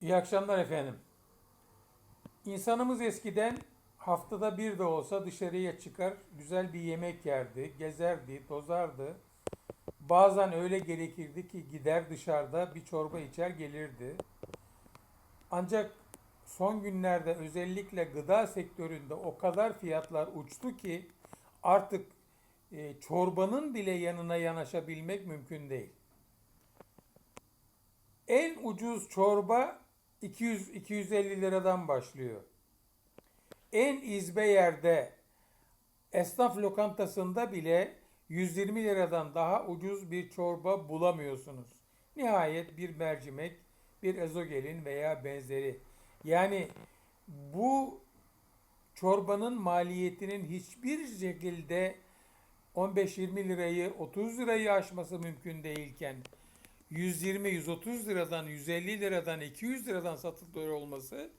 İyi akşamlar efendim. İnsanımız eskiden haftada bir de olsa dışarıya çıkar, güzel bir yemek yerdi, gezerdi, tozardı. Bazen öyle gerekirdi ki gider dışarıda bir çorba içer gelirdi. Ancak son günlerde özellikle gıda sektöründe o kadar fiyatlar uçtu ki artık e, çorbanın bile yanına yanaşabilmek mümkün değil. En ucuz çorba 200-250 liradan başlıyor. En izbe yerde esnaf lokantasında bile 120 liradan daha ucuz bir çorba bulamıyorsunuz. Nihayet bir mercimek, bir ezogelin veya benzeri. Yani bu çorbanın maliyetinin hiçbir şekilde 15-20 lirayı 30 lirayı aşması mümkün değilken 120-130 liradan 150 liradan 200 liradan satılıyor olması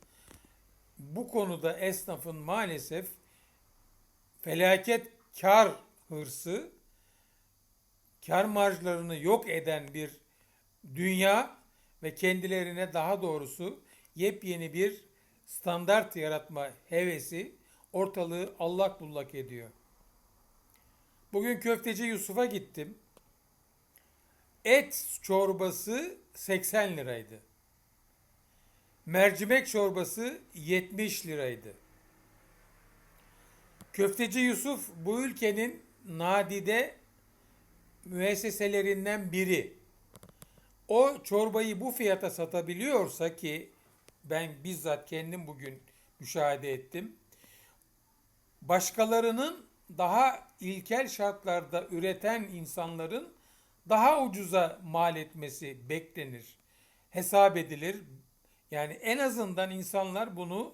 bu konuda esnafın maalesef felaket kar hırsı kar marjlarını yok eden bir dünya ve kendilerine daha doğrusu yepyeni bir standart yaratma hevesi ortalığı allak bullak ediyor. Bugün köfteci Yusuf'a gittim. Et çorbası 80 liraydı. Mercimek çorbası 70 liraydı. Köfteci Yusuf bu ülkenin nadide müesseselerinden biri. O çorbayı bu fiyata satabiliyorsa ki ben bizzat kendim bugün müşahede ettim. Başkalarının daha ilkel şartlarda üreten insanların daha ucuza mal etmesi beklenir, hesap edilir. Yani en azından insanlar bunu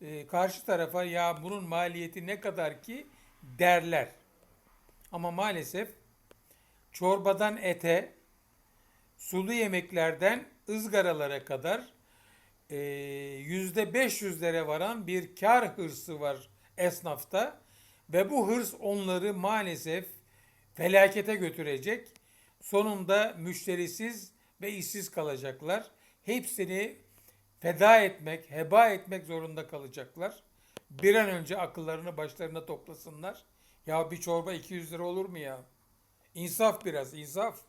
e, karşı tarafa ya bunun maliyeti ne kadar ki derler. Ama maalesef çorbadan ete, sulu yemeklerden ızgaralara kadar e, yüzde 500'lere varan bir kar hırsı var esnafta ve bu hırs onları maalesef felakete götürecek. Sonunda müşterisiz ve işsiz kalacaklar. Hepsini feda etmek, heba etmek zorunda kalacaklar. Bir an önce akıllarını başlarına toplasınlar. Ya bir çorba 200 lira olur mu ya? İnsaf biraz, insaf.